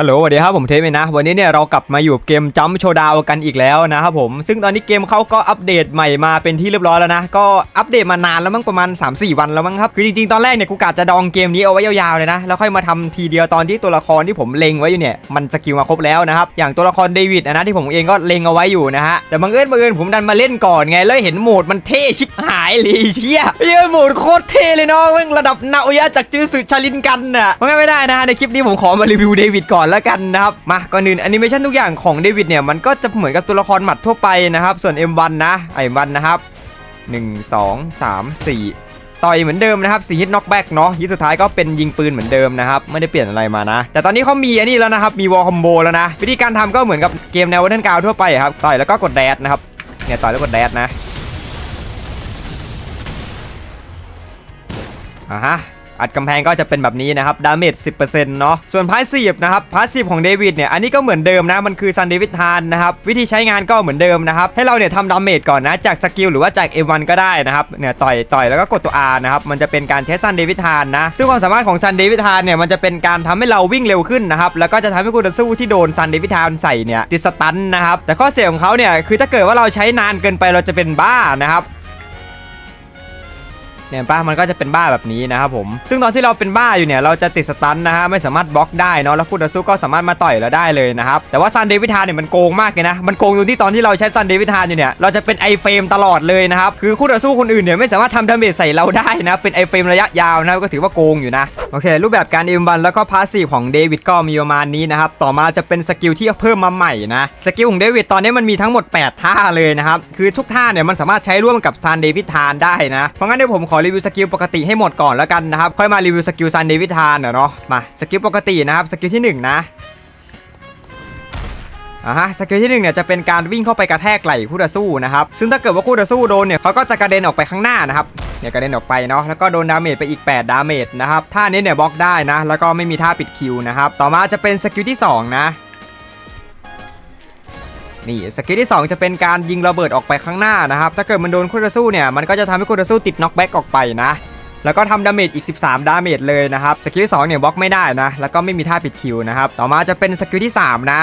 ฮัลโหลสวัสดีครับผมเทปเองนะ วันนี้เนี่ยเรากลับมาอยู่เกมจัมโชดาวกันอีกแล้วนะครับผม ซึ่งตอนนี้เกมเขาก็อัปเดตใหม่มาเป็นที่เรียบร้อยแล้วนะ ก็อัปเดตมานานแล้วมั้งประมาณ 3-4 วันแล้วมั้งครับ คือจริงๆ ตอนแรกเนี่ยกูกะจะดองเกมนี้เอาไว้ยาวๆเลยนะ แล้วค่อยมาทำทีเดียวตอนที่ตัวละครที่ผมเล็งไว้อยู่เนี่ยมันสกิลมาครบแล้วนะครับ อย่างตัวละครเดวิดนะที่ผมเองก็เล็งเอาไว้อยู่นะฮะ แต่บังเอิญบังเอิญผมดันมาเล่นก่อนไง แล้วเห็นโหมดมันเท่ชิบหายเลยเชี่ยเฮ้ยโหมดโคตรเท่เลยเนาะแม่งระดับนาโอยะจากจื้อสึชาลินกันน่ะเพราะงั้นไม่ได้นะในคลิปนี้ผมขอมารีวิวเดวิดก่อนแล้วกันนะครับมาก่อนอื่นแอนิเมชันทุกอย่างของเดวิดเนี่ยมันก็จะเหมือนกับตัวละครหมัดทั่วไปนะครับ ส่วน M1 นะไอ้วันนะครับ 1 2 3 4ต่อยเหมือนเดิมนะครับสีฮิตน็อกแบ็กเนาะฮิตสุดท้ายก็เป็นยิงปืนเหมือนเดิมนะครับ ไม่ได้เปลี่ยนอะไรมานะ แต่ตอนนี้เขามีอันนี้แล้วนะครับ มีวอลคอมโบแล้วนะ วิธีการทำก็เหมือนกับเกมแนววัฒนกาวทั่วไปครับ ต่อยแล้วก็กดแดดนะครับ เนี่ยต่อยแล้วกดแดดนะอ่าฮะ อัดกำแพงก็จะเป็นแบบนี้นะครับดาเมจ10%เนาะส่วนพาสซีฟนะครับพาสซีฟของเดวิดเนี่ยอันนี้ก็เหมือนเดิมนะมันคือซันเดวิดทานนะครับวิธีใช้งานก็เหมือนเดิมนะครับให้เราเนี่ยทำดาเมจก่อนนะจากสกิลหรือว่าจาก M1 ก็ได้นะครับเนี่ยต่อยต่อยแล้วก็กดตัว R นะครับมันจะเป็นการใช้ซันเดวิดทานนะซึ่งความสามารถของซันเดวิดทานเนี่ยมันจะเป็นการทำให้เราวิ่งเร็วขึ้นนะครับแล้วก็จะทำให้คู่ต่อสู้ที่โดนซันเดวิดทานใส่เนี่ยติดสตันนะครับแต่ข้อเสียของเขาเนี่ยคือถ้าเกิดว่าเราใช้นานเกินไปเราจะเป็นบ้านะครับ เนี่ยป้ามันก็จะเป็นบ้าแบบนี้นะครับผม ซึ่งตอนที่เราเป็นบ้าอยู่เนี่ยเราจะติดสตันนะฮะไม่สามารถบล็อกได้เนาะแล้วคู่ต่อสู้ก็สามารถมาต่อยเราได้เลยนะครับแต่ว่าซันเดวิดทานเนี่ยมันโกงมากเลยนะมันโกงตรงที่ตอนที่เราใช้ซันเดวิดทานอยู่เนี่ยเราจะเป็นไอเฟรมตลอดเลยนะครับคือคู่ต่อสู้คนอื่นเนี่ยไม่สามารถทำดาเมจใส่เราได้นะเป็นไอเฟรมระยะยาวนะก็ถือว่าโกงอยู่นะโอเค รูปแบบการเอ็มบันแล้วก็พาสซีฟของเดวิดก็มีประมาณนี้นะครับต่อมาจะเป็นสกิลที่เพิ่มมาใหม่นะสกิลของเดวิดตอนนี้มันมีทั้งหมด 8 ท่าเลยนะครับคือทุกท่าเนี่ยมันสามารถใช้ร่วมกับซันเดวิทานได้นะเพราะงั้นเดี๋ยวผมขออรีวิวสกิลปกติให้หมดก่อนแล้วกันนะครับ ค่อยมารีวิวสกิลซันเดวิทานเนาะมาสกิลปกตินะครับสกิลที่หนึ่งนะอ่าฮะสกิลที่หนึ่งเนี่ยจะเป็นการวิ่งเข้าไปกระแทกไหล่คู่ต่อสู้นะครับซึ่งถ้าเกิดว่าคู่ต่อสู้โดนเนี่ยเขาก็จะกระเด็นออกไปข้างหน้านะครับเนี่ยกระเด็นออกไปเนาะแล้วก็โดนดาเมจไปอีก 8 ดาเมจนะครับท่านี้เนี่ยบล็อกได้นะ แล้วก็ไม่มีท่าปิดคิวนะครับต่อมาจะเป็นสกิลที่สองนะ นี่สกิลที่ 2 จะเป็นการยิงระเบิดออกไปข้างหน้านะครับ ถ้าเกิดมันโดนคู่ต่อสู้เนี่ยมันก็จะทำให้คู่ต่อสู้ติดน็อกแบ็กออกไปนะ แล้วก็ทำดาเมจอีก 13 ดาเมจเลยนะครับ สกิลที่2เนี่ยบล็อกไม่ได้นะ แล้วก็ไม่มีท่าปิดคิวนะครับ ต่อมาจะเป็นสกิลที่ 3 นะ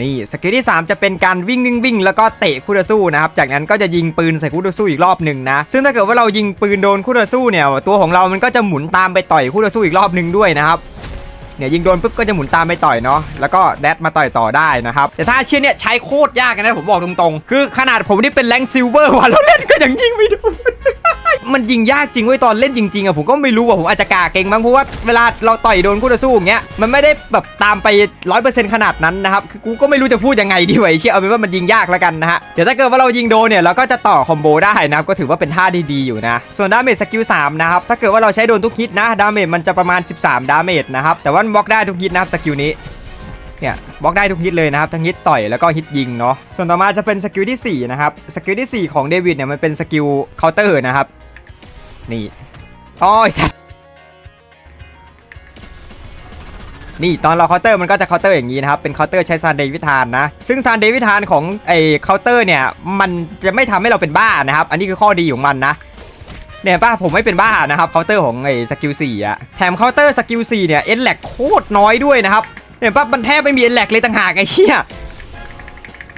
นี่สกิลที่ 3 จะเป็นการวิ่งวิ่งวิ่งแล้วก็เตะคู่ต่อสู้นะครับ จากนั้นก็จะยิงปืนใส่คู่ต่อสู้อีกรอบหนึ่งนะ ซึ่งถ้าเกิดว่าเรายิงปืนโดนคู่ต่อสู้เนี่ย ตัวของเรามันก็จะหมุนตามไปต่อยคู่ต่อสู้อีกรอบหนึ่งด้วยนะครับ เนี่ยยิงโดนปุ๊บก็จะหมุนตามไปต่อยเนาะแล้วก็แดดมาต่อยต่อได้นะครับแต่ถ้าเชื่อเนี่ยใช้โคตรยากนะผมบอกตรงๆ คือขนาดผมที่เป็นแรงซิลเวอร์วันแล้วเล่นก็ยังยิงไม่โดน มันยิงยากจริงเว้ยตอนเล่นจริงๆอะผมก็ไม่รู้อะผมอาจจะกาเก่งมั้งเพราะว่าเวลาเราต่อยโดนคู่ต่อสู้อย่างเงี้ยมันไม่ได้แบบตามไปร้อยเปอร์เซ็นต์ขนาดนั้นนะครับคือกูก็ไม่รู้จะพูดยังไงดีวะไอ้เชี่ยเอาเป็นว่ามันยิงยากแล้วกันนะฮะเดี๋ยวถ้าเกิดว่าเรายิงโดนเนี่ยเราก็จะต่อคอมโบได้นะครับก็ถือว่าเป็นท่าดีๆอยู่นะ ส่วนดาเมจสกิล3นะครับถ้าเกิดว่าเราใช้โดนทุกฮิตนะดาเมจมันจะประมาณ 13 ดาเมจนะครับแต่ว่าบล็อกได้ทุกฮิตนะครับสกิลนี้เนี่ยบล็อกได้ทุกฮิตเลยนะครับทั้งฮิตต่อยแล้วก็ฮิตยิงเนาะส่วนต่อมาจะเป็นสกิลที่4นะครับสกิลที่ 4 ของเดวิดเนี่ยมันเป็นสกิลเคาน์เตอร์นะครับ นี่อ๋อไอ้สัสนี่ตอนเราเคาน์เตอร์มันก็จะเคาน์เตอร์อย่างนี้นะครับเป็นเคาน์เตอร์ใช้ซานเดวิธานนะ ซึ่งซานเดวิธานของไอ้เคาน์เตอร์เนี่ยมันจะไม่ทำให้เราเป็นบ้านะครับ อันนี้คือข้อดีของมันนะเนี่ยป้าผมไม่เป็นบ้านะครับเคาน์เตอร์ของไอ้สกิล4อะแถมเคาน์เตอร์สกิล4เนี่ยเอ็นแลกโคตรน้อยด้วยนะครับเนี่ยปั๊บมันแทบไม่มีเอ็นแลกเลยต่างหากไอ้เชี่ย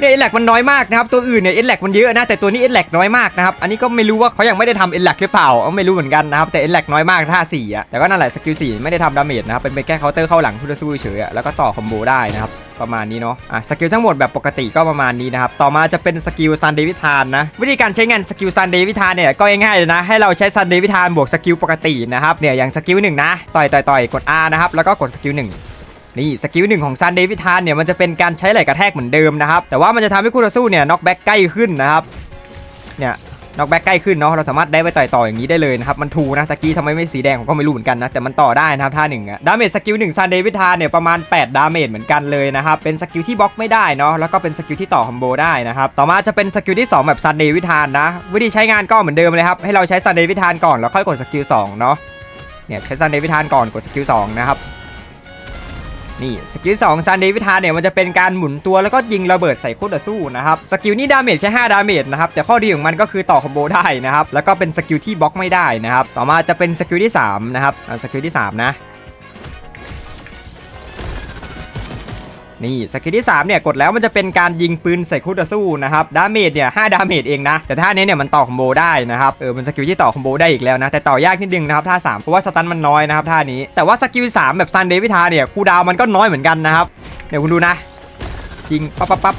เนี่ยเอ็นแลกมันน้อยมากนะครับตัวอื่นเนี่ยเอ็นแลกมันเยอะนะแต่ตัวนี้เอ็นแลกน้อยมากนะครับอันนี้ก็ไม่รู้ว่าเขายังไม่ได้ทำเอ็นแลกหรือเปล่าไม่รู้เหมือนกันนะครับแต่เอ็นแลกน้อยมากท่าสี่อะแต่ก็นั่นแหละสกิลสี่ไม่ได้ทำดาเมจนะครับเป็นไปแค่เคาน์เตอร์เข้าหลังผู้ต่อสู้เฉยๆอะแล้วก็ต่อคอมโบได้นะครับประมาณนี้เนาะ อะ สกิลทั้งหมดแบบปกติก็ประมาณนี้นะครับ ต่อมาจะเป็นสกิลซันเดวิทานนะ วิธีการใช้งานสกิลซันเดวิทานเนี่ยก็ง่ายๆเลยนะ ให้เราใช้ซันเดวิทานบวกสกิลปกตินะครับ เนี่ยอย่างสกิลหนึ่งนะ ต่อยต่อยต่อยกด R นะครับ แล้วก็กดสกิลหนึ่ง นี่สกิลหนึ่งของซันเดวิทานเนี่ยมันจะเป็นการใช้ไหล่กระแทกเหมือนเดิมนะครับแต่ว่ามันจะทำให้คู่ต่อสู้เนี่ยน็อกแบ็กใกล้ขึ้นนะครับเนี่ยน็อกแบ็กใกล้ขึ้นเนาะเราสามารถได้ไปต่อยต่ออย่างนี้ได้เลยนะครับมันทูนะตะกี้ทำไมไม่สีแดงผมก็ไม่รู้เหมือนกันนะแต่มันต่อได้นะครับท่าหนึ่งอะดาเมจสกิลหนึ่งซันเดวิทานเนี่ยประมาณ 8 ดาเมจเหมือนกันเลยนะครับเป็นสกิลที่บล็อกไม่ได้เนาะแล้วก็เป็นสกิลที่ต่อคอมโบได้นะครับต่อมาจะเป็นสกิลที่สองแบบซันเดวิทานนะวิธีใช้งานก็เหมือนเดิมเลยครับให้เราใช้ซันเดวิทานก่อนแล้วค่อยกดสกิลสองเนาะเนี่ยใช้ซันเดวิทานก่อนกดสกิลสองนะครับ นี่สกิลสองซันเดวิทาเนี่ยมันจะเป็นการหมุนตัวแล้วก็ยิงระเบิดใส่คู่ต่อสู้นะครับสกิลนี้ดาเมจแค่5ดาเมจนะครับแต่ข้อดีของมันก็คือต่อคอมโบได้นะครับแล้วก็เป็นสกิลที่บล็อกไม่ได้นะครับต่อมาจะเป็นสกิลที่3นะครับสกิลที่3นะ นี่สกิลที่3เนี่ยกดแล้วมันจะเป็นการยิงปืนใส่คู่ต่อสู้นะครับดาเมจเนี่ย5ดาเมจเองนะ แต่ท่านี้เนี่ยมันต่อคอมโบได้นะครับเออเป็นสกิลที่ต่อคอมโบได้อีกแล้วนะแต่ต่อยากนิดนึงนะครับท่าสามเพราะว่าสตันมันน้อยนะครับท่านี้แต่ว่าสกิลสามแบบซันเดวิทาเนี่ยคูดาวมันก็น้อยเหมือนกันนะครับเดี๋ยวคุณดูนะยิงปั๊บปั๊บปั๊บ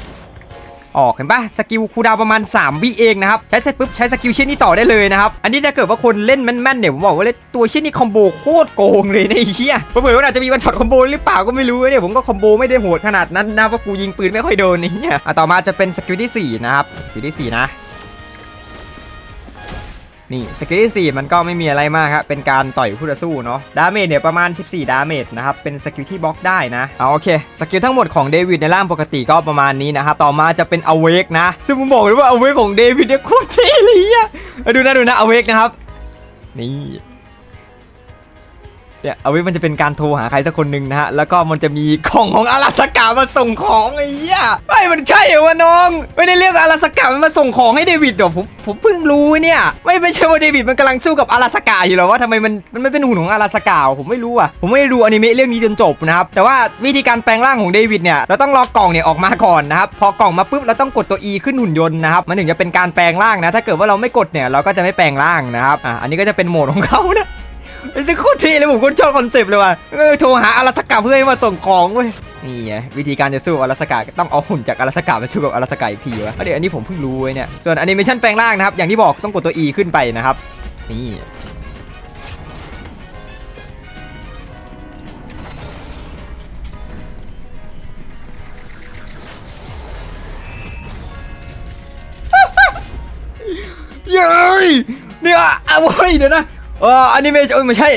ออกเห็นปะสกิลคูดาวประมาณ 3 วิเองนะครับ ใช้เสร็จปุ๊บใช้สกิลเช่นนี้ต่อได้เลยนะครับ อันนี้ถ้าเกิดว่าคนเล่นแม่นๆเนี่ยผมบอกว่าเล่นตัวเช่นนี้คอมโบโคตรโกงเลยในไอ้เหี้ยเผื่อว่าอาจจะมีวันช็อตคอมโบหรือเปล่าก็ไม่รู้เนี่ยผมก็คอมโบไม่ได้โหดขนาดนั้นนะเพราะกูยิงปืนไม่ค่อยโดนนี่เนี่ยอะต่อมาจะเป็นสกิลที่4นะครับสกิลที่4นะ นี่สกิลที่4มันก็ไม่มีอะไรมากครับเป็นการต่อยคู่ต่อสู้เนาะดาเมจเนี่ยประมาณ 14 ดาเมจนะครับเป็นสกิลที่บล็อกได้นะเอาโอเคสกิลทั้งหมดของเดวิดในร่างปกติก็ประมาณนี้นะครับต่อมาจะเป็นอเวกนะ ซึ่งผมบอกเลยว่าอเวกของเดวิดเนี่ยโคตรเท่เลยอะเอาดูนะดูนะอเวกนะครับนี่ เนี่ยอเวกมันจะเป็นการโทรหาใครสักคนหนึ่งนะฮะ แล้วก็มันจะมีของของอาราสกามาส่งของไอ้เหี้ยไอ้ยมันใช่เหรอวะน้อง ไม่ได้เรียกอาราสกามันมาส่งของให้เดวิดเหรอผมผมเพิ่งรู้เนี่ย ไม่ไม่ใช่ว่าเดวิดมันกำลังสู้กับอาราสกาอยู่หรอว่าทำไมมันมันไม่เป็นหุ่นของอาราสกาผมไม่รู้อะผมไม่ได้ดูอนิเมะเรื่องนี้จนจบนะครับแต่ว่าวิธีการแปลงร่างของเดวิดเนี่ยเราต้องรอกล่องเนี่ยออกมาก่อนนะครับพอกล่องมาปุ๊บเราต้องกดตัว E ขึ้นหุ่นยนต์นะครับมันถึงจะเป็นการแปลงร่างนะ ถ้าเกิดว่าเราไม่กดเนี่ยเราก็จะไม่แปลงร่างนะครับอะอันนี้ก็จะเป็นโหมดของเขานะ ไอ้สิโคตรเท่เลยผมโคตรชอบคอนเซปต์เลยว่ะเออโทรหาอาราสกาเพื่อให้มาส่งของเว้ยนี่ไงวิธีการจะสู้อาราสกาต้องเอาหุ่นจากอาราสกามาสู้กับอาราสกาอีกทีวะเดี๋ยวอันนี้ผมเพิ่งรู้เว้ยเนี่ยส่วนแอนิเมชันแปลงร่างนะครับอย่างที่บอกต้องกดตัว E ขึ้นไปนะครับนี่เย้ยเนี่ยเอาเว้ยเดี๋ยวนะ เอออนิเมชันเอ้ไม่ใช่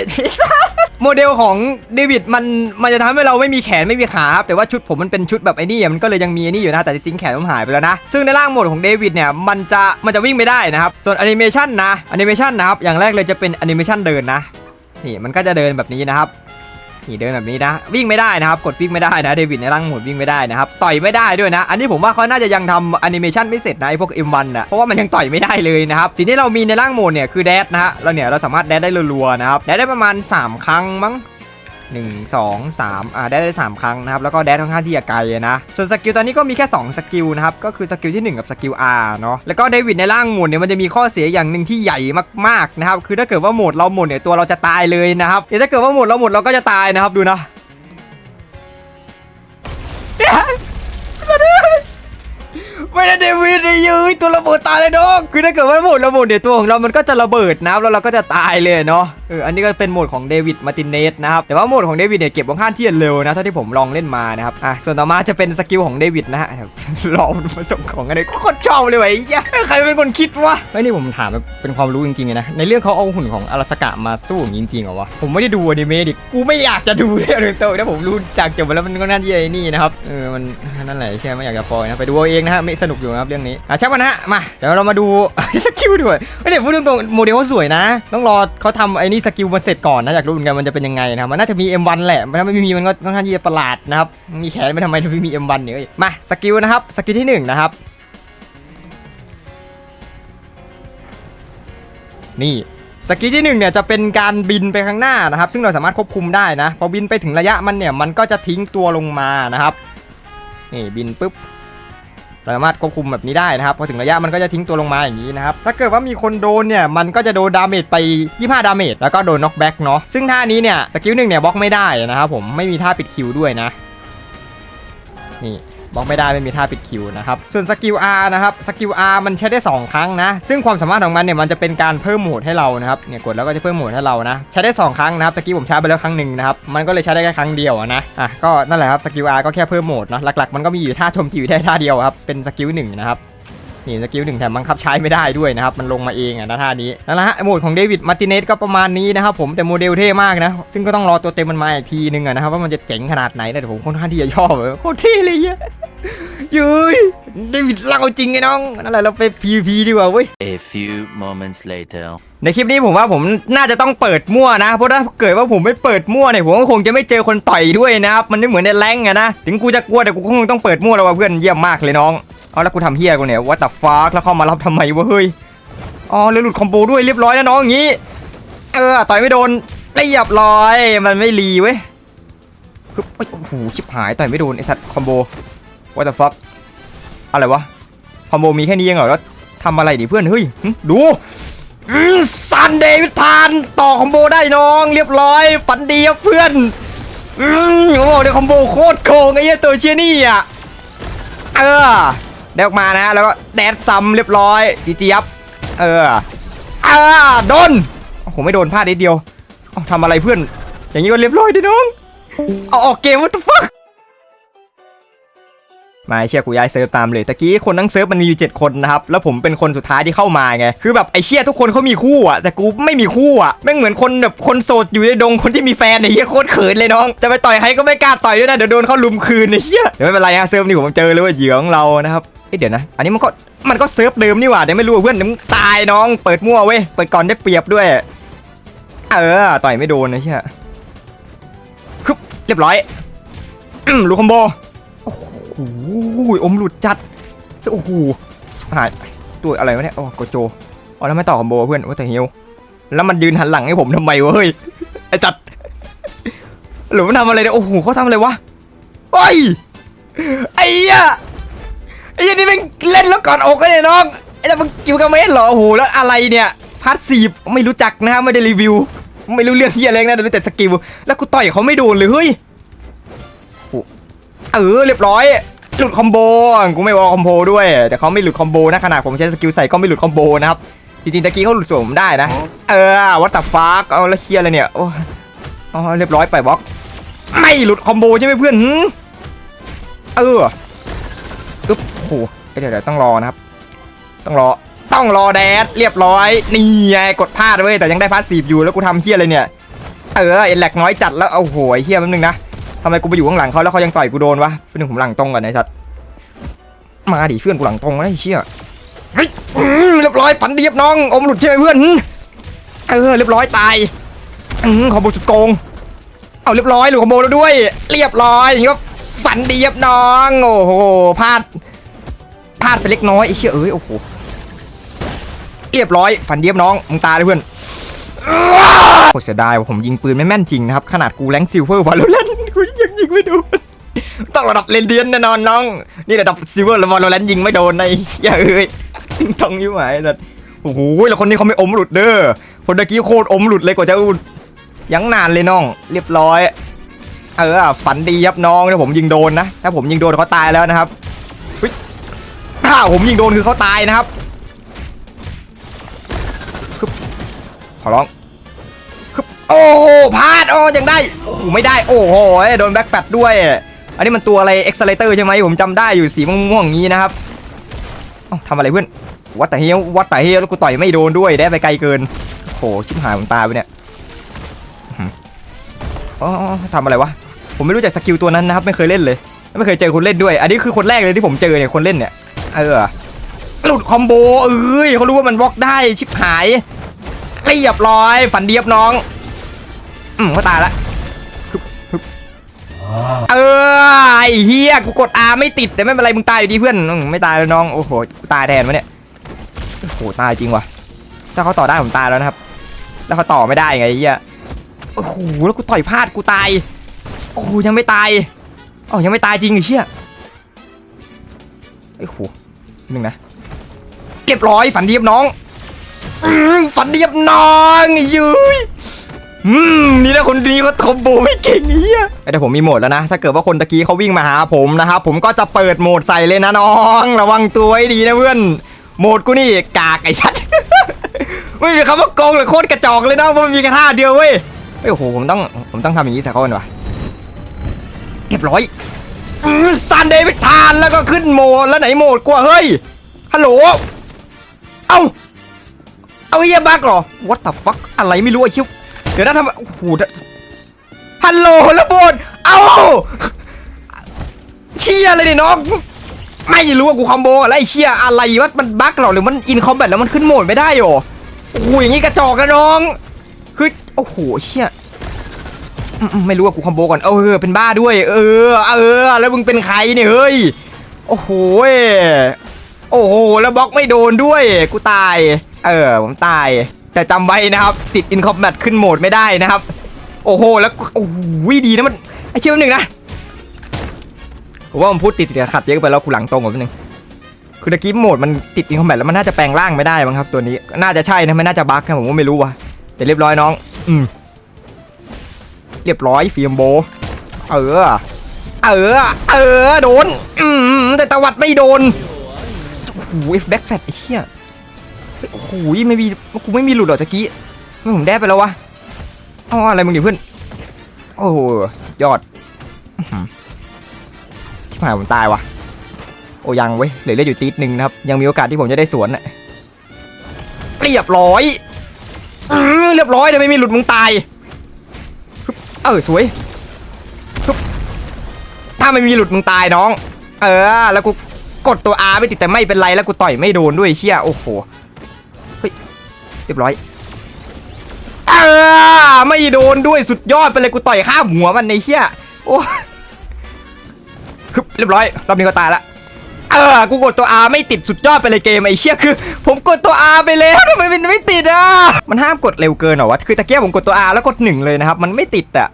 โมเดลของเดวิดมันมันจะทำให้เราไม่มีแขนไม่มีขาครับแต่ว่าชุดผมมันเป็นชุดแบบไอ้นี่อะมันก็เลยยังมีไอ้นี่อยู่นะแต่จริงๆแขนผมหายไปแล้วนะซึ่งในร่างโหมดของเดวิดเนี่ยมันจะมันจะวิ่งไม่ได้นะครับส่วนแอนิเมชันนะแอนิเมชันนะครับอย่างแรกเลยจะเป็นแอนิเมชันเดินนะนี่มันก็จะเดินแบบนี้นะครับ นี่เดินแบบนี้นะ วิ่งไม่ได้นะครับ กดวิ่งไม่ได้นะเดวิดในร่างโหมดวิ่งไม่ได้นะครับ ต่อยไม่ได้ด้วยนะ อันนี้ผมว่าเขาน่าจะยังทำแอนิเมชันไม่เสร็จนะไอพวก M1 อะเพราะว่ามันยังต่อยไม่ได้เลยนะครับ สิ่งที่เรามีในร่างโหมดเนี่ยคือแดดนะฮะเราเนี่ยเราสามารถแดดได้รัวๆนะครับแดดได้ประมาณ 3 ครั้งมั้ง 1 2 3อ่าได้ได้ 3 ครั้งนะครับ แล้วก็แดดค่อนข้างที่จะไกลนะ ส่วนสกิลตอนนี้ก็มีแค่ 2 สกิลนะครับ ก็คือสกิลที่ 1 กับสกิล R เนาะแล้วก็เดวิดในร่างโหมดเนี่ยมันจะมีข้อเสียอย่างหนึ่งที่ใหญ่มากๆนะครับคือถ้าเกิดว่าหมดเราหมดเนี่ยตัวเราจะตายเลยนะครับเดี๋ยวถ้าเกิดว่าหมดเราหมดเราก็จะตายนะครับดูนะ ไม่ได้เดวิดเลยยืยตัวระเบิดตายเลยน้องคือถ้าเกิดว่าโหมดระเบิดเดี๋ยวตัวของเรามันก็จะระเบิดนะแล้วเราก็จะตายเลยเนาะเอออันนี้ก็เป็นโหมดของเดวิดมาตินเนสนะครับแต่ว่าโหมดของเดวิดเนี่ยเก็บค่อนข้างที่จะเร็วนะเท่าที่ผมลองเล่นมานะครับอะส่วนต่อมาจะเป็นสกิลของเดวิดนะฮะลองมาส่งของอะไรโคตรชอบเลยไอ้เหี้ยใครเป็นคนคิดวะไม่นี่ผมถามเป็นความรู้จริงๆนะในเรื่องเขาเอาหุ่นของอาราสกะมาสู้จริงๆเหรอวะผมไม่ได้ดูอนิเมะดิกูไม่อยากจะดูเลยเลยโตนะผมรู้จากจบแล้วมันก็น่าที่ไอ้นี่นะครับเออมันนั่นแหละใช่ไหมไม่อยากจะปล่อยนะไปดูเอาเองนะฮะสนุกอยู่นะครับเรื่องนี้อะช่างมันะฮะมาเดี๋ยวเรามาดูสกิลด้วยเดี๋ยวพูดตรงๆโมเดลเขาสวยนะ ต้องรอเขาทำไอ้นี่สกิลมาเสร็จก่อนนะอยากรู้เหมือนกันมันจะเป็นยังไงนะครับมันน่าจะมี M1 แหละถ้าไม่มีมันก็ค่อนข้างที่จะประหลาดนะครับมีแขนไม่ทำไมถึงไม่มี M1 เนี่ยเอ้ยมาสกิลนะครับสกิลที่หนึ่งนะครับนี่สกิลที่หนึ่งเนี่ยจะเป็นการบินไปข้างหน้านะครับ ซึ่งเราสามารถควบคุมได้นะ พอบินไปถึงระยะมันเนี่ยมันก็จะทิ้งตัวลงมานะครับ นี่บินปุ๊บ สามารถควบคุมแบบนี้ได้นะครับพอถึงระยะมันก็จะทิ้งตัวลงมาอย่างนี้นะครับถ้าเกิดว่ามีคนโดนเนี่ยมันก็จะโดนดาเมจไป25ดาเมจแล้วก็โดนน็อกแบ็กเนาะซึ่งท่านี้เนี่ยสกิลหนึ่งเนี่ยบล็อกไม่ได้นะครับผมไม่มีท่าปิดคิวด้วยนะนี่ บล็อกไม่ได้ไม่มีท่าปิดคิวนะครับ ส่วนสกิล R นะครับสกิล R มันใช้ได้ 2 ครั้งนะ ซึ่งความสามารถของมันเนี่ยมันจะเป็นการเพิ่มโหมดให้เรานะครับเนี่ยกดแล้วก็จะเพิ่มโหมดให้เรานะ ใช้ได้ 2 ครั้งนะครับตะกี้ผมใช้ไปแล้วครั้งหนึ่งนะครับมันก็เลยใช้ได้แค่ครั้งเดียวนะอะก็นั่นแหละครับสกิล R ก็แค่เพิ่มโหมดเนาะหลักๆมันก็มีอยู่ท่าโจมตีอยู่ได้ท่าเดียวครับเป็นสกิลหนึ่งนะครับ นี่สกิลหนึ่งแถมบังคับใช้ไม่ได้ด้วยนะครับ มันลงมาเองอะนะท่านี้นั่นแหละฮะโหมดของเดวิดมาร์ติเนสก็ประมาณนี้นะครับผมแต่โมเดลเท่มากนะ ซึ่งก็ต้องรอตัวเต็มมันมาอีกทีนึงอะนะครับว่ามันจะเจ๋งขนาดไหนนะแต่ผมค่อนข้างที่จะชอบเออโคตรเท่เลยเหี้ยยุ้ยเดวิดเราเอาจริงไงน้องนั่นแหละเราไป PVP ดีกว่าเว้ย A few moments later. ในคลิปนี้ผมว่าผมน่าจะต้องเปิดมั่วนะ เพราะถ้าเกิดว่าผมไม่เปิดมั่วเนี่ยผมก็คงจะไม่เจอคนต่อยด้วยนะครับมันไม่เหมือนในแรงก์อะนะถึงกูจะกลัวแต่กูคงต้องเปิดมั่วแล้วว่ะเพื่อนเยี่ยมมากเลยน้อง เอาแล้วกูทำเฮียกูเนี่ยว่าแต่ฟ้าแล้วเข้ามารับทำไมวะเฮ้ยอ๋อเลยหลุดคอมโบด้วยเรียบร้อยนะน้องอย่างงี้ เออต่อยไม่โดนเรียบร้อยมันไม่รีเว้ยปึ๊บเอ้ยโอ้โหชิบหายต่อยไม่โดนไอสัตว์คอมโบว่าแต่ฟักอะไรวะคอมโบมีแค่นี้เองเหรอแล้วทำอะไรดิเพื่อนเฮ้ยดูซันเดวิทานต่อคอมโบได้น้อง เรียบร้อยฝันดีครับเพื่อนอืมโอ้โหเดี๋ยวคอมโบโคตรโกงไอ้เหี้ยตัวเชียนี่อะเออ ได้ออกมานะแล้วก็แดดซัมเรียบร้อยจีจียับเออเออโดนโอ้โหไม่โดนพลาดนิดเดียวเอาทำอะไรเพื่อน อย่างนี้ก็เรียบร้อยดิน้องเอาออกเกม what the fuck มาเชี่ยกูย้ายเซิร์ฟตามเลยตะกี้คนทั้งเซิร์ฟมันมีอยู่ 7 คนนะครับ แล้วผมเป็นคนสุดท้ายที่เข้ามาไง คือแบบไอ้เชี่ยทุกคนเขามีคู่อะ แต่กูไม่มีคู่อะแม่งเหมือนคนแบบคนโสดอยู่ในดงคนที่มีแฟนไอเหี้ยโคตรเขินเลยน้อง จะไปต่อยใครก็ไม่กล้าต่อยด้วยนะ เดี๋ยวโดนเขาลุมคืนไอ้เชี่ยเดี๋ยวไม่เป็นไรฮะเซิร์ฟนี่ผมเจอเลยว่าเหยื่อของเรานะครับ เดี๋ยวนะ อันนี้มันก็มันก็เซิร์ฟเดิมนี่หว่าเดี๋ยวไม่รู้เพื่อนเดี๋ยวมึงตายน้องเปิดมั่วเว้ยเปิดก่อนได้เปรียบด้วย เออต่อยไม่โดนไอ้เชี่ยครึบเรียบร้อยลูกคอมโบโอ้โหอมหลุดจัดโอ้โหหายตัวอะไรวะเนี่ยโอ้โกโจอ๋อแล้วไม่ต่อคอมโบเพื่อนว่าแต่เฮียวแล้วมันยืนหันหลังให้ผมทำไมวะเฮ้ยไอจัดหรือมันทำอะไรเนี่ยโอ้โหเขาทำอะไรวะเฮ้ยไอ้ ไอ้เหี้ยนี่ม่งเล่นแล้วก่อนอกกันเนี่ยน้องไอ้แต่มึงกิวกับเมสเหรอโอ้โหแล้วอะไรเนี่ยพาร์ทสีไม่รู้จักนะฮะไม่ได้รีวิว ไม่รู้เรื่องเฮียอะไรนะแต่รู้แต่สกิลแล้วกูต่อยเขาไม่โดนเลยเฮ้ยเออเรียบร้อยหลุดคอมโบกูไม่วอลคอมโบด้วย แต่เขาไม่หลุดคอมโบนะขนาดผมใช้สกิลใส่ก็ไม่หลุดคอมโบนะครับจริงๆตะกี้เขาหลุดสวมได้นะ เออวัตตาฟาร์กเอาแล้วเคลียร์อะไรเนี่ยโอ้อ๋อเรียบร้อยไปบล็อก ไม่หลุดคอมโบใช่ไหมเพื่อนเออ โอ้โหเดี๋ยวเดี๋ยวต้องรอนะครับ ต้องรอ ต้องรอแดดเรียบร้อย นี่ไงกดพลาดเว้ย แต่ยังได้พาสซีฟอยู่ แล้วกูทำเฮียอะไรเนี่ย เออเอ็นแลกน้อยจัดแล้วโอ้โหไอ้เฮียแป๊บนึงนะทำไมกูไปอยู่ข้างหลังเขาแล้วเขายังต่อยกูโดนวะเป็นหนึ่งผมหลังตรงก่อนไอ้สัตว์มาดิเพื่อนกูหลังตรงนะไอ้เชี่ยเฮ้ยอืมเรียบร้อยฝันดีบน้องอมหลุดใช่ไหมเพื่อนเออเรียบร้อยตายอืมขอโบสุดโกงเอาเรียบร้อยหลุดขโมยแล้วด้วย เรียบร้อยอย่างงี้ก็ฝันดีบน้องโอ้โหพลาด ลาดไปเล็กน้อยไอ้เชี่ยเอ้ยโอ้โหเรียบร้อยฝันเดีครับน้องมึงตายเลยเพื่อนโคตรเสียดายว่าผมยิงปืนไม่แม่นจริงนะครับ ขนาดกูแรงซิลเวอร์วาโลแรนกูยังยิงไม่โดนต้องระดับเลนเดียนแน่นอนน้อง นี่ระดับซิลเวอร์วาโลแรนยิงไม่โดนในเชี่ยเอ้ยติงทองยิ้มหายแต่โอ้โหแล้วคนนี้เขาไม่อมหลุดเด้อคนตะกี้โคตรอมหลุดเลยกว่าจะอุดยังนานเลยน้อง เรียบร้อย เออฝันดีครับน้องถ้าผมยิงโดนนะถ้าผมยิงโดนเขาตายแล้วนะครับ ถ้าผมยิงโดนคือเขาตายนะครับคือขอร้องโอ้โหพลาดโอ้ยังได้โอ้โหไม่ได้โอ้โหโดนแบ็คแฟตด้วย อันนี้มันตัวอะไรเอ็กซ์เลเตอร์ใช่ไหมผมจำได้อยู่สีม่วงๆอย่างนี้นะครับเอ้ทำอะไรเพื่อนวัดแต่เฮียวัดแต่เฮียแล้วกูต่อยไม่โดนด้วยได้ไปไกลเกินโอ้โหชิบหายผมตายไปเนี่ยอื้อหืออ๋อทำอะไรวะผมไม่รู้จักสกิลตัวนั้นนะครับไม่เคยเล่นเลยไม่เคยเจอคนเล่นด้วย อันนี้คือคนแรกเลยที่ผมเจอเนี่ยคนเล่นเนี่ย เออ หลุดคอมโบเอ้ยเขารู้ว่ามันบล็อกได้ชิบหายเรียบร้อย ฝันเดียบน้อง อืมก็ตายละเออไอเฮียกูกด R ไม่ติดแต่ไม่เป็นไรมึงตายอยู่ดีเพื่อนไม่ตายแล้วน้องโอ้โหกูตายแทนวะเนี่ยโอ้โหตายจริงวะถ้าเขาต่อได้ผมตายแล้วนะครับ แล้วเขาต่อไม่ได้ไงไอเฮียโอ้โหแล้วกูต่อยพลาดกูตายโอ้ยังไม่ตายอ๋อยังไม่ตายจริงไอ้เชี่ย อ้โหหนึ่งนะเรียบร้อยฝันเดียบน้องฝันเรียบน้องยุยอืมนี่นะคนนี้ก็คอมโบไม่เก่งเฮียแต่ผมมีโหมดแล้วนะ ถ้าเกิดว่าคนตะกี้เขาวิ่งมาหาผมนะครับผมก็จะเปิดโหมดใส่เลยนะน้อง ระวังตัวให้ดีนะเพื่อนโหมดกูนี่กากไอ้ชัดไม่มีคำว่าโกงหรือโคตรกระจอกเลยนะเพราะมันมีแค่ท่าเดียวเว้ยโอ้โหผมต้องผมต้องทำอย่างนี้ใส่เขาก่อนวะเรียบร้อยอืมซัน เดย์ไปทานแล้วก็ขึ้นโหมดแล้วไหนโหมดกว่าเฮ้ยฮัลโหลเอ้าเอาเฮียบักเหรอ what the fuck อะไรไม่รู้ไอ้ชิวเดี๋ยวนะทำโอ้โหฮัลโหลระเบิดเอ้าเชี่ยอะไรเนี่ยน้องไม่รู้ว่ากูคอมโบอะไรไอเชี่ยอะไรวะมันบั๊กเหรอหรือมันอินคอมแบทแล้วมันขึ้นโหมดไม่ได้หรอโอ้โหอย่างงี้กระจอกนะน้องคือโอ้โหเชี่ย ไม่รู้ว่ากูคอมโบก่อนเออเป็นบ้าด้วย เออ เออ แล้วมึงเป็นใครเนี่ยเฮ้ยโอ้โหโอ้โหแล้วบล็อกไม่โดนด้วย กูตาย เออผมตาย แต่จำไว้นะครับ ติดอินคอมแบทขึ้นโหมดไม่ได้นะครับ โอ้โหแล้วโอ้โหดีนะมันไอเชี่ยหนึ่งนะผมว่ามันพูดติดติดขัดเยอะไปแล้วกูหลังตรงกว่านิดนึงคือตะกี้โหมดมันติดอินคอมแบทแล้วมันน่าจะแปลงร่างไม่ได้มั้งครับตัวนี้ น่าจะใช่นะไม่น่าจะบั๊กนะผมก็ไม่รู้ว่ะแต่เรียบร้อยน้อง อืม เรียบร้อยฟิล์มโบ เออ เออ เออ โดน อืมแต่ตะวัดไม่โดนโอ้โหแบ็กแฟตไอ้เหี้ยเฮ้ยโอ้โหไม่มีกูไม่มีหลุดหรอกตะกี้ไม่ผมแดดไปแล้ววะอาออะไรมึงดิเพื่อน โอ้ยอดอื้อหือชิบหายผมตายวะโอ้ยังเว้ยเหลือเลือดอยู่ตีดหนึ่งนะครับ ยังมีโอกาสที่ผมจะได้สวนน่ะเรียบร้อยเรียบร้อยแต่ไม่มีหลุดมึงตาย เออสวยฮึบถ้าไม่มีหลุดมึงตายน้อง เออ แล้วกูกดตัว R ไม่ติดแต่ไม่เป็นไรแล้วกูต่อยไม่โดนด้วยเชี่ยโอ้โหเฮ้ยเรียบร้อยเออไม่โดนด้วยสุดยอดไปเลยกูต่อยข้ามหัวมันในเชี่ยโอ้ฮึบเรียบร้อยรอบนี้ก็ตายละ เออ กูกดตัว R ไม่ติดสุดยอดไปเลยเกมไอ้เชี่ยคือ ผมกดตัว R ไปแล้วทำไมมันไม่ติดอะ มันห้ามกดเร็วเกินเหรอวะ คือตะเกียบผมกดตัว R แล้วกดหนึ่งเลยนะครับ มันไม่ติดอะ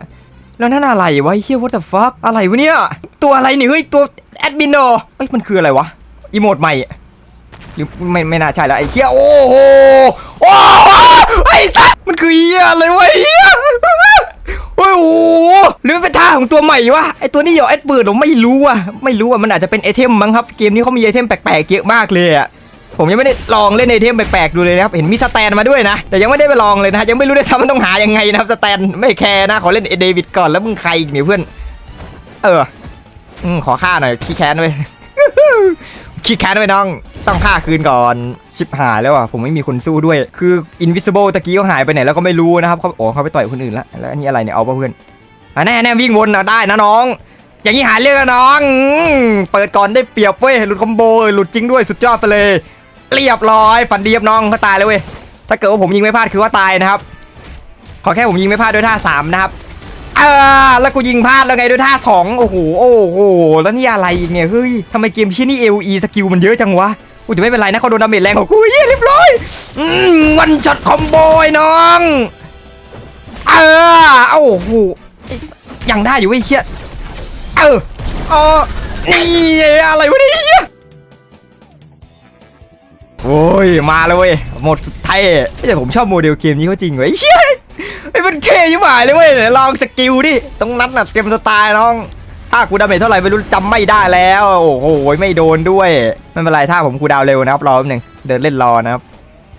แล้วนั่นอะไรวะไอ้เฮีย what the fuck อะไรวะเนี่ย ตัวอะไรนี่เฮ้ย ตัวแอดมินเหรอเอ้ย มันคืออะไรวะ อีโมดใหม่หรือไม่ไม่น่าใช่แล้วไอ้เหี้ยโอ้โห โอ้โหไอ้สัสมันคือเหี้ยอะไรวะเหี้ย โอ้ยโอ้โหหรือเป็นท่าของตัวใหม่วะไอตัวนี้เหรอแอดเบิดผมไม่รู้อะไม่รู้อะมันอาจจะเป็นไอเทมมั้งครับเกมนี้เขามีไอเทมแปลกๆเยอะมากเลยอะผมยังไม่ได้ลองเล่นไอเทมแปลกๆดูเลยนะครับเห็นมีสแตนมาด้วยนะ แต่ยังไม่ได้ไปลองเลยนะยังไม่รู้ด้วยซ้ำมันต้องหายังไงนะครับสแตนไม่แคร์นะขอเล่นเดวิดก่อนแล้วมึงใครอีกเนี่ยเพื่อน เอออืมขอฆ่าหน่อยขี้แค้นเว้ขี้แค้นไว้น้อง ต้องฆ่าคืนก่อนชิบหายแล้วอะผมไม่มีคนสู้ด้วย คือ invisible ตะกี้เขาหายไปไหนแล้วก็ไม่รู้นะครับเขาโอ้เขาไปต่อยคนอื่นละแล้วอันนี้อะไรเนี่ยเอาป่ะเพื่อนอะแน่แน่วิ่งวนอะได้นะน้อง อย่างนี้หาเรื่องนะน้อง เปิดก่อนได้เปรียบเว้ยหลุดคอมโบหลุดจริงด้วยสุดยอดไปเลยเรียบร้อยฝันดีครับน้องเขาตายแล้วเว้ยถ้าเกิดว่าผมยิงไม่พลาดคือว่าตายนะครับขอแค่ผมยิงไม่พลาดด้วยท่าสามนะครับเออแล้วกูยิงพลาดแล้วไงด้วยท่าสองโอ้โหโอ้โหแล้วนี่อะไรอีกเนี่ยเฮ้ยทำไมเกมชิ้นนี้ LE สกิลมันเยอะจังวะ กูจะไม่เป็นไรนะเขาโดนดาเมจแรงกว่ากูเย้ยเรียบร้อยวันช็อตคอมโบไอ้น้องเออโอ้โหยังได้อยู่ไอ้เชี่ยเออเออนี่อะไรวะเนี่ยโอ้ยมาเลยหมดสุดท้ายแต่ผมชอบโมเดลเกมนี้เขาจริงเว้ยไอ้เชี่ยไอ้มันเท่ยิ่งหายเลยเว้ยลองสกิลดิตรงนั้นน่ะเต็มสไตล์น้อง ถ้ากูดาเมจเท่าไหร่ไม่รู้จำไม่ได้แล้ว โอ้โหไม่โดนด้วยไม่เป็นไรถ้าผมกูดาวเร็วนะครับรอแป๊บหนึงเดินเล่นรอนะครับ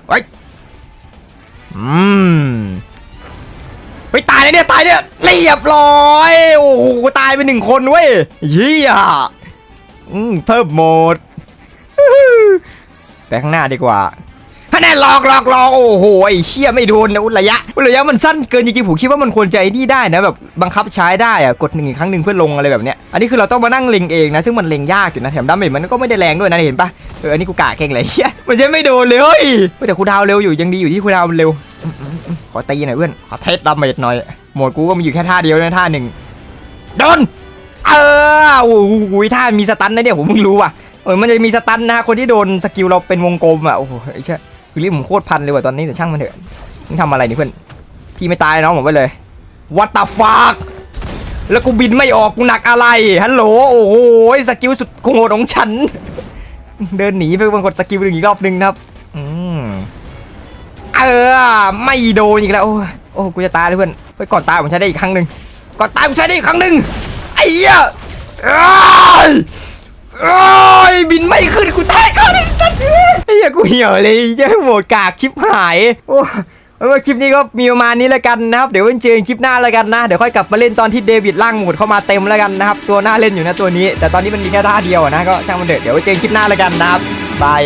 ไว้อืมไปตายเลยเนี่ยตายเนี่ยเรียบร้อยโอ้โหตายไปหนึ่งคนเว้ยเยี่ยอืมเพิ่มโหมดไปข้างหน้าดีกว่า ฮะแน่หลอกหลอกหลอกโอ้โหไอ้เชี่ยไม่โดนนะอุระยะ อุระยะมันสั้นเกินจริงๆผมคิดว่ามันควรจะไอ้นี่ได้นะแบบบังคับใช้ได้อะกดหนึ่งครั้งหนึ่งเพื่อลงอะไรแบบเนี้ยอันนี้คือเราต้องมานั่งเล็งเองนะซึ่งมันเล็งยากอยู่นะแถมดาเมจมันก็ไม่ได้แรงด้วยนะเห็นปะเอออันนี้กูกะเก่งเลยเชี่ยมันจะไม่โดนเลยเฮ้ยแต่คูดาวเร็วอยู่ยังดีอยู่ที่คูดาวมันเร็วขอตีหน่อยเพื่อนขอเทสดาเมจหน่อยหมดกูก็มีอยู่แค่ท่าเดียวนะท่าหนึ่งโดนเออโอ้โหท่ามีสตันนะเนี่ยผมเพิ่งรู้ว่ะเออมันจะมีสตันนะคนที่โดนสกิลเราเป็นวงกลมอะโอ้โหไอ้เชี่ย คือรีบผมโคตรพันเลยว่ะตอนนี้แต่ช่างมันเถอะมึงทำอะไรนี่เพื่อนพี่ไม่ตายน้องผมไปเลย What the fuck แล้วกูบินไม่ออกกูหนักอะไรฮัลโหลโอ้โหสกิลสุดโหดของฉัน เดินหนีไปบางกดสกิลหนึ่งอีกรอบหนึ่งครับอืมเออไม่โดนอีกแล้วโอ้โอ้กูจะตายเลยเพื่อนเฮ้ยก่อนตายผมใช้ได้อีกครั้งหนึ่งก่อนตายผมใช้ได้อีกครั้งหนึ่งไอ้เหี้ยเอ้ยโอ้ยบินไม่ขึ้น เหี้ยเลยวเลยจะให้โหมดกากชิปหาย โอ้าว่าคลิปนี้ก็มีประมาณนี้แล้วกันนะครับ เดี๋ยวเจอกันคลิปหน้าแล้วกันนะ เดี๋ยวค่อยกลับมาเล่นตอนที่เดวิดล่างหมดเข้ามาเต็มแล้วกันนะครับ ตัวหน้าเล่นอยู่นะตัวนี้ แต่ตอนนี้มันมีแค่ท่าเดียวนะ ก็ช่างมันเถอะเดี๋ยวเจอกันคลิปหน้าแล้วกันนะครับบาย